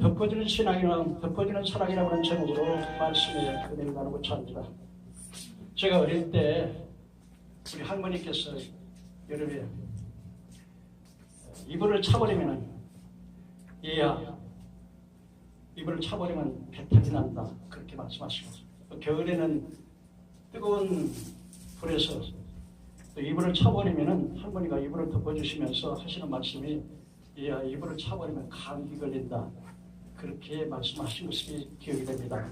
덮어주는 신앙이나 덮어주는 사랑이라고 하는 제목으로 말씀에 은혜를 나누고자 합니다. 제가 어릴 때 우리 할머니께서 여름에 이불을 차버리면 얘야 이불을 차버리면 배탈이 난다 그렇게 말씀하시고 또 겨울에는 뜨거운 불에서 또 이불을 차버리면 할머니가 이불을 덮어주시면서 하시는 말씀이 얘야 이불을 차버리면 감기 걸린다 그렇게 말씀하신 것이 기억이 됩니다.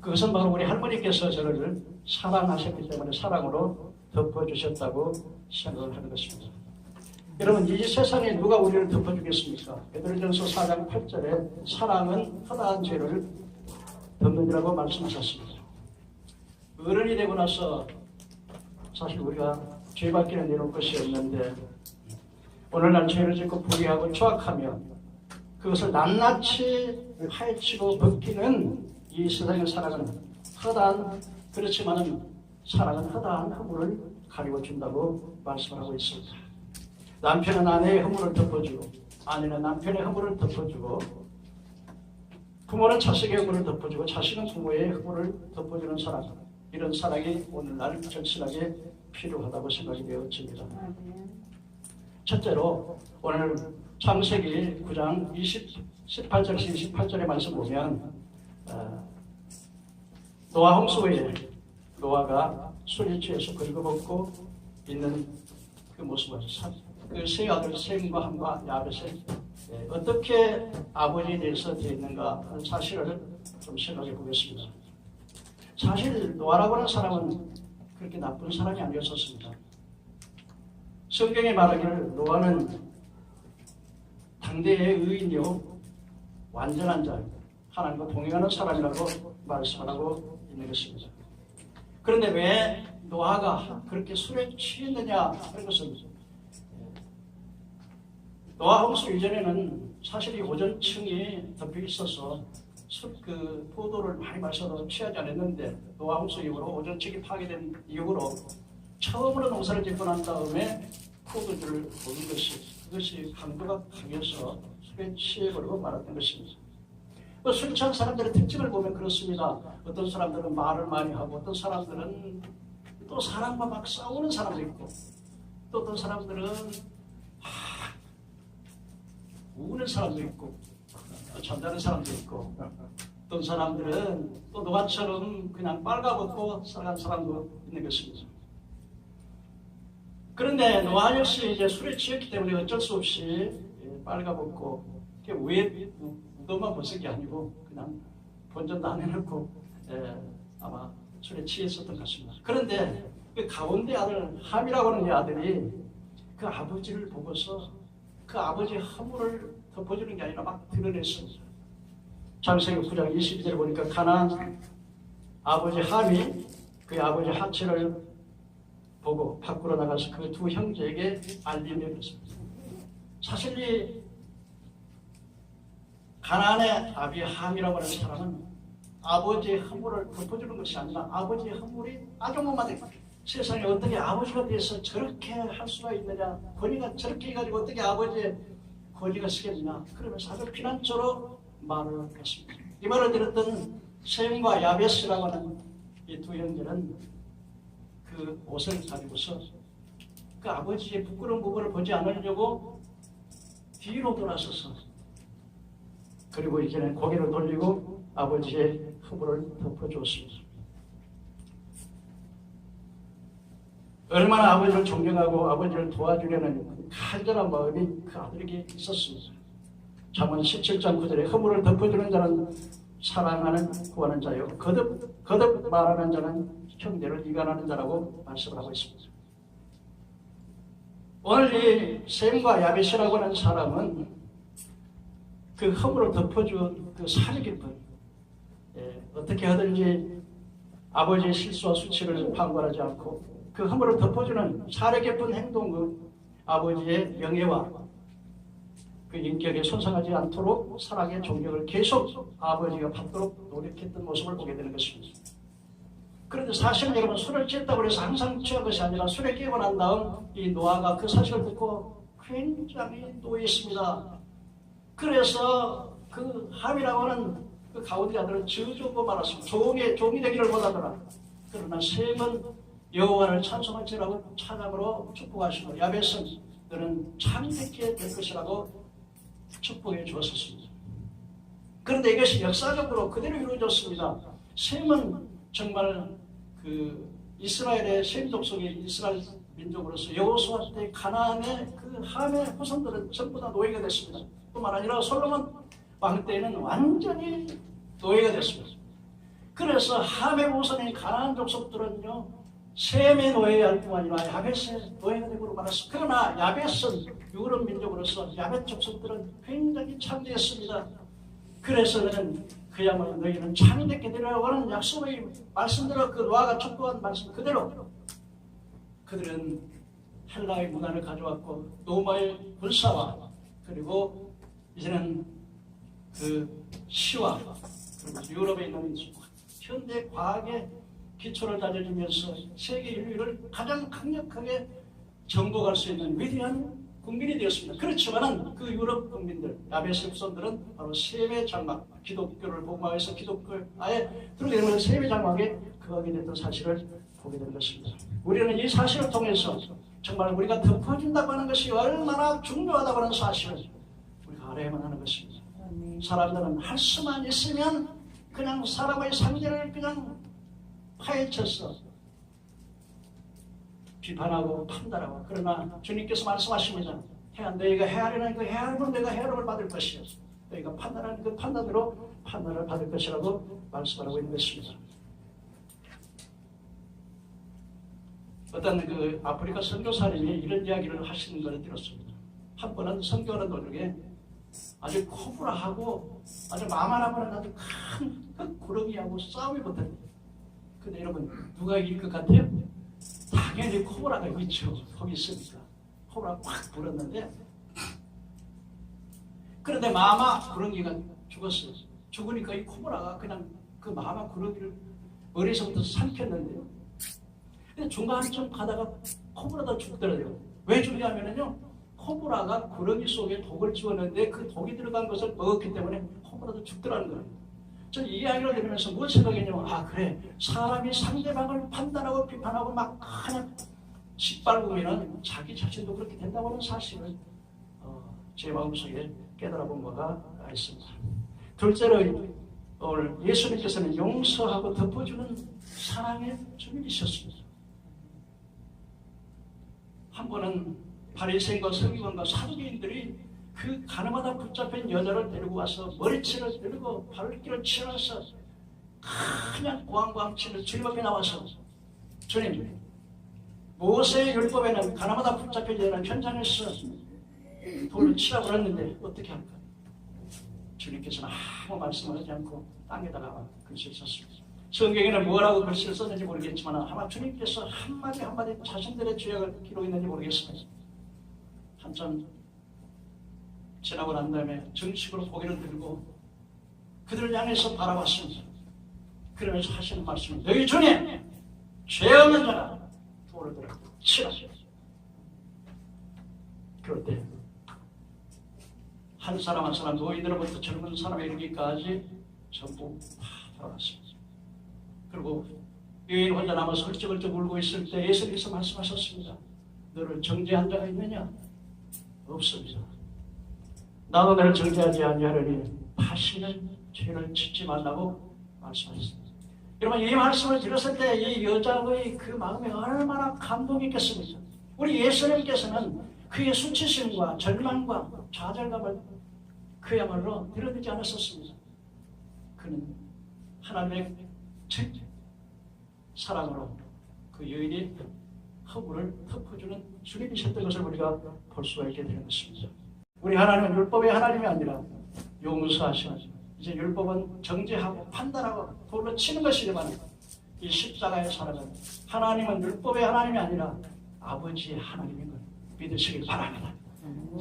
그것은 바로 우리 할머니께서 저를 사랑하셨기 때문에 사랑으로 덮어주셨다고 생각을 하는 것입니다. 여러분 이 세상에 누가 우리를 덮어주겠습니까? 베드로전서 4장 8절에 사랑은 허다한 죄를 덮는이라고 말씀하셨습니다. 어른이 되고 나서 사실 우리가 죄밖에는 내놓을 것이 없는데 오늘날 죄를 짓고 불의하고 추악하며 그것을 낱낱이 파헤치고 벗기는 이 세상의 사랑은 허다한 그렇지만은 사랑은 허다한 허물을 가리워 준다고 말씀을 하고 있습니다. 남편은 아내의 허물을 덮어주고 아내는 남편의 허물을 덮어주고 부모는 자식의 허물을 덮어주고 자식은 부모의 허물을 덮어주는 사랑 이런 사랑이 오늘날 절실하게 필요하다고 생각이 되어집니다. 첫째로 오늘 창세기 9장 20, 18절에서 28절의 말씀 보면 어, 노아 홍수 후에 노아가 술에 취해서 긁어먹고 있는 그 모습을 그세 아들 셈과 함과 야벳의 예, 어떻게 아버지에 대해서 되어 있는가 하는 사실을 좀 생각해 보겠습니다. 사실 노아라고 하는 사람은 그렇게 나쁜 사람이 아니었었습니다. 성경에 말하기를 노아는 당대의 의인이요 완전한 자 하나님과 동행하는 사람이라고 말씀을 하고 있는 것입니다. 그런데 왜 노아가 그렇게 술에 취했느냐 하는 것은 노아 홍수 이전에는 사실 이 오존층이 덮여 있어서 술, 그 포도를 많이 마셔도 취하지 않았는데 노아 홍수 이후로 오존층이 파괴된 이후로 처음으로 농사를 짓고 난 다음에 포도주를 먹은 것이 그것이 강도가 강해서 술에 취해 버리고 말았던 것입니다. 그술 취한 사람들의 특징을 보면 그렇습니다. 어떤 사람들은 말을 많이 하고 어떤 사람들은 또 사람과 막 싸우는 사람도 있고 또 어떤 사람들은 아, 우는 사람도 있고 또 잠자는 사람도 있고 어떤 사람들은 또 노아처럼 그냥 빨가벗고 살아간 사람도 있는 것입니다. 그런데 노아 역시 이제 술에 취했기 때문에 어쩔 수 없이 예, 빨가벗고 왜 무덤만 벗은 게 아니고 그냥 본전도 안 해놓고 예, 아마 술에 취했었던 것 같습니다. 그런데 그 가운데 아들 함이라고 하는 이 아들이 그 아버지를 보고서 그 아버지의 허물을 덮어주는 게 아니라 막 드러냈습니다. 장세기 9장 22절에 보니까 가나안 아버지 함이 그 아버지 하체를 보고 밖으로 나가서 그 두 형제에게 알리며 그랬습니다. 사실 이 가나안의 아비 함이라고 하는 사람은 아버지의 허물을 덮어주는 것이 아니라 아버지의 허물이 아주머마대 세상에 어떻게 아버지가 돼서 저렇게 할 수가 있느냐 권위가 저렇게 해가지고 어떻게 아버지의 권위가 쓰겠느냐 그러면서 아주 피난처로 말을 했습니다. 이 말을 들었던 셈과 야베스라고 하는 이 두 형제는 그 옷을 가지고서 그 아버지의 부끄러운 부분을 보지 않으려고 뒤로 돌아서서 그리고 이제는 고개를 돌리고 아버지의 허물을 덮어주었습니다. 얼마나 아버지를 존경하고 아버지를 도와주려는 간절한 마음이 그 아들에게 있었습니다. 잠언 17장 9절에 허물을 덮어주는 자는 사랑하는 구하는 자요 거듭 거듭 말하는 자는 형제를 이간하는 자라고 말씀을 하고 있습니다. 오늘 이 셈과 야벳이라고 하는 사람은 그 허물을 덮어준 그 살이 깊은 예, 어떻게 하든지 아버지의 실수와 수치를 판단하지 않고 그 허물을 덮어주는 살이 깊은 행동 그 아버지의 명예와 그 인격에 손상하지 않도록 사랑의 존경을 계속 아버지가 받도록 노력했던 모습을 보게 되는 것입니다. 그런데 사실은 여러분 술을 취했다고 해서 항상 취한 것이 아니라 술에 깨고 난 다음 이 노아가 그 사실을 듣고 굉장히 노했습니다. 그래서 그그 함이라고 하는 그 가운데 아들은 저주고 말았습니다. 종이, 종이 되기를 원하더라. 그러나 셈은 여호와를 찬송할지라고 찬양으로 축복하시고 야벳은 너는 창백게 될 것이라고 축복해 주었습니다. 그런데 이것이 역사적으로 그대로 이루어졌습니다. 셈은 정말 그 이스라엘의 셈 족속의 이스라엘 민족으로서 여호수아 때 가나안의 그 함의 후손들은 전부 다 노예가 됐습니다. 뿐만 아니라 솔로몬 왕 때에는 완전히 노예가 됐습니다. 그래서 함의 후손인 가나안 족속들은요 셈의 노예할 뿐 아니라 야벳의 노예가 되고 말았습니다. 그러나 야벳은 유럽 민족으로서 야벳 족속들은 굉장히 창대했습니다. 그래서는 그야말로 너희는 창대게 되라고 하는 약속의 말씀대로 그 노아가 촉구한 말씀 그대로 그들은 헬라의 문화를 가져왔고 로마의 군사와 그리고 이제는 그 시와 유럽에 있는 현대 과학의 기초를 다져주면서 세계 인류를 가장 강력하게 정복할 수 있는 위대한 국민이 되었습니다. 그렇지만은 그 유럽 국민들, 야베스 후손들은 바로 세계 장막, 기독교를 복음화해서 기독교를 아예 되면 세계 장막에 거하게 됐던 사실을 보게 된 것입니다. 우리는 이 사실을 통해서 정말 우리가 덮어진다고 하는 것이 얼마나 중요하다고 하는 사실을 우리가 알아야만 하는 것입니다. 사람들은 할 수만 있으면 그냥 사람의 상대를 그냥 파헤쳐서 비판하고 판단하고 그러나 주님께서 말씀하십니다. 해 너희가 헤아리는 그 헤아림은 내가 헤아림을 받을 것이요 너희가 판단하는 그 판단으로 판단을 받을 것이라고 말씀하고 있는 것입니다. 어떤 그 아프리카 선교사님이 이런 이야기를 하시는 것을 들었습니다. 한 번은 선교하는 도중에 아주 코브라하고 아주 마만하고는 아주 큰 흙구렁이하고 싸움이 붙었는데 근데 여러분 누가 이길 것 같아요? 당연히 코브라가 있죠. 거기 있으니까. 코브라가 확 불었는데 그런데 마마 구렁이가 죽었어요. 죽으니까 이 코브라가 그냥 그 마마 구렁이를 머리에서부터 삼켰는데요. 근데 중간쯤 가다가 코브라가 죽더라고요. 왜 죽냐면요. 코브라가 구렁이 속에 독을 집었는데 그 독이 들어간 것을 먹었기 때문에 코브라도 죽더라는 거예요. 저는 이 이야기를 들으면서 무엇 생각했냐면 아 그래 사람이 상대방을 판단하고 비판하고 막 그냥 짓밟으면 자기 자신도 그렇게 된다고 하는 사실을 어, 제 마음속에 깨달아본 바가 있습니다. 둘째로 오늘 예수님께서는 용서하고 덮어주는 사랑의 주님이셨습니다. 한 번은 바리새인과 서기관과 사두개인들이 그 가늠하다 붙잡힌 여자를 데리고 와서 머리채를 들고 발길을 치면서 그냥 고항고항 치는 주님 앞에 나와서 주님 모세의 율법에는 가늠하다 붙잡힌 여자는 현장에서 돌을 치라고 그랬는데 어떻게 할까? 주님께서는 아무 말씀을 하지 않고 땅에다가 글씨를 썼습니다. 성경에는 뭐라고 글씨를 썼는지 모르겠지만 아마 주님께서 한마디 한마디 자신들의 죄악을 기록했는지 모르겠습니다. 한참 지나고 난 다음에 정식으로 고개를 들고 그들을 향해서 바라봤습니다. 그러면서 하시는 말씀은 너희 중에 죄 없는 자가 돌을 들어 치라. 그럴 때 한 사람 한 사람 노인으로부터 젊은 사람에 이르기까지 전부 다 돌아갔습니다. 그리고 여인 혼자 남아서 헐쩍헐쩍 울고 있을 때 예수님께서 말씀하셨습니다. 너를 정죄한 자가 있느냐? 없습니다. 나도 너를 정죄하지 아니하려니 다시는 죄를 짓지 말라고 말씀하셨습니다. 여러분 이 말씀을 들었을 때 이 여자의 그 마음이 얼마나 감동했겠습니까? 우리 예수님께서는 그의 수치심과 절망과 좌절감을 그야말로 드러내지 않았었습니다. 그는 하나님의 책 사랑으로 그 여인의 허물을 덮어주는 주님이셨던 것을 우리가 볼 수가 있게 되는 것입니다. 우리 하나님은 율법의 하나님이 아니라 용서하시는 이제 율법은 정죄하고 판단하고 돌로 치는 것이지만 이 십자가의 사랑은 하나님은 율법의 하나님이 아니라 아버지의 하나님인 걸 믿으시길 바랍니다.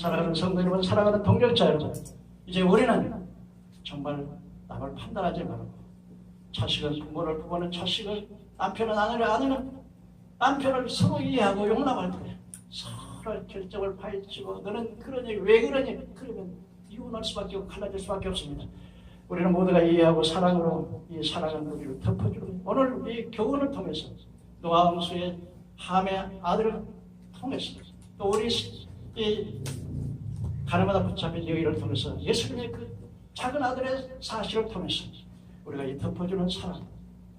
사랑하는 성도 여러분, 사랑하는 동력자 여러분, 이제 우리는 정말 남을 판단하지 말고 자식은 부모를 부모는 자식을 남편은 아내를 아내는 남편을 서로 이해하고 용납할 때 서로 결정을 파헤치고 너는 그러니 왜 그러니 그러면 이혼할 수밖에 없고 갈라질 수밖에 없습니다. 우리는 모두가 이해하고 사랑으로 이 사랑하는 우리를 덮어주는 오늘 이 교훈을 통해서 노아홍수의 함의 아들을 통해서 또 우리 이 가늠하다 붙잡힌 여인을 통해서 예수님의 그 작은 아들의 사실을 통해서 우리가 이 덮어주는 사랑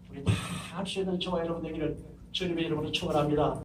우리 다 할 수 있는 저와 여러분 되기를 주님의 이름으로 축원합니다.